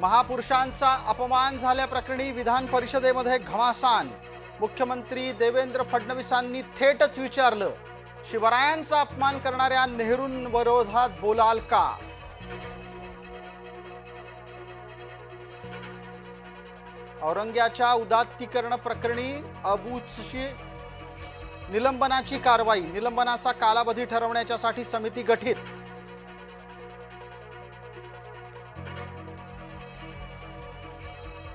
महापुरुषांचा अपमान झाल्याप्रकरणी विधान परिषदेमध्ये घमासान. मुख्यमंत्री देवेंद्र फडणवीसांनी थेटच विचारलं शिवरायांचा अपमान करणाऱ्या नेहरूंविरोधात बोलाल का? औरंग्याच्या उदात्तीकरण प्रकरणी अबूची निलंबनाची कारवाई निलंबनाचा कालावधी ठरवण्याच्यासाठी समिती गठीत.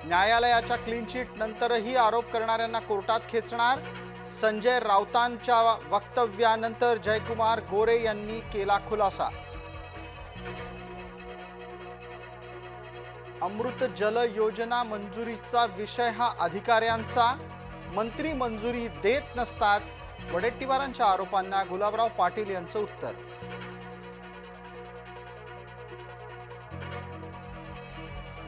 न्यायालयाच्या क्लीन चिट नंतरही आरोप करणाऱ्यांना कोर्टात खेचणार. संजय राऊतांच्या वक्तव्यानंतर जयकुमार गोरे यांनी केला खुलासा. अमृत जल योजना मंजुरीचा विषय हा अधिकाऱ्यांचा. मंत्री मंजुरी देत नसतात. वडेट्टीवारांच्या आरोपांना गुलाबराव पाटील यांचं उत्तर.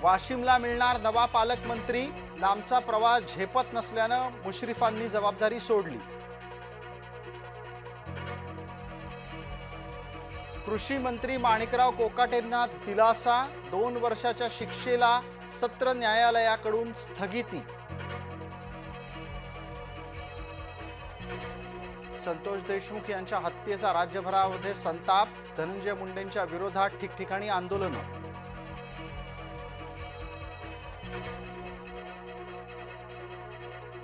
वाशिमला मिळणार नवा पालकमंत्री. लांबचा प्रवास झेपत नसल्यानं मुश्रीफांनी जबाबदारी सोडली. कृषी मंत्री माणिकराव कोकाटेंना दिलासा दोन वर्षाच्या शिक्षेला सत्र न्यायालयाकडून स्थगिती. संतोष देशमुख यांच्या हत्येचा राज्यभरामध्ये संताप धनंजय मुंडेंच्या विरोधात ठिकठिकाणी आंदोलनं.